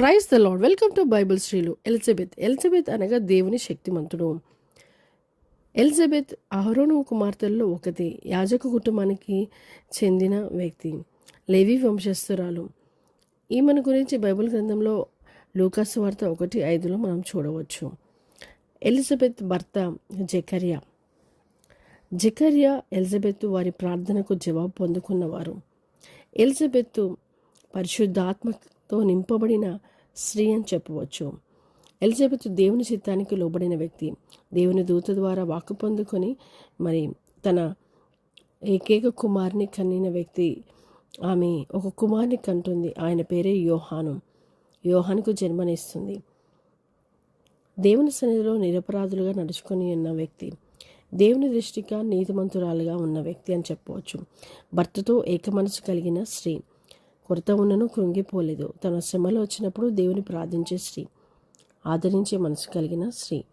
Praise the Lord welcome to Bible శ్రీలు. Elizabeth. Elizabeth అనగా దేవుని శక్తిమంతుడు. ఎలిజబెత్ అహరోను కుమార్తెల్లో ఒకటి యాజక కుటుంబానికి చెందిన వ్యక్తి లేవి వంశస్థురాలు. ఈమెను గురించి బైబిల్ గ్రంథంలో లూకాసు వార్త ఒకటి ఐదులో మనం చూడవచ్చు. ఎలిజబెత్ భర్త జకర్యా. జకర్యా ఎలిజబెత్ వారి ప్రార్థనకు జవాబు పొందుకున్నవారు. ఎలిజబెత్ పరిశుద్ధాత్మతో నింపబడిన స్త్రీ అని చెప్పవచ్చు. ఎలిజబెత్ దేవుని చిత్తానికి లోబడిన వ్యక్తి. దేవుని దూత ద్వారా వాక్కు పొందుకొని మరి తన ఏకైక కుమారుని కన్నిన వ్యక్తి. ఆమె ఒక కుమారుని కంటుంది. ఆయన పేరే యోహాను. యోహానుకు జన్మనిస్తుంది. దేవుని సన్నిధిలో నిరపరాధులుగా నడుచుకొని ఉన్న వ్యక్తి. దేవుని దృష్టిగా నీతిమంతురాలుగా ఉన్న వ్యక్తి అని చెప్పవచ్చు. భర్తతో ఏకమనసు కలిగిన స్త్రీ. కొరత ఉన్నను కృంగిపోలేదు. తన శ్రమలో వచ్చినప్పుడు దేవుని ప్రార్థించే స్త్రీ ఆదరించే మనసు కలిగిన స్త్రీ.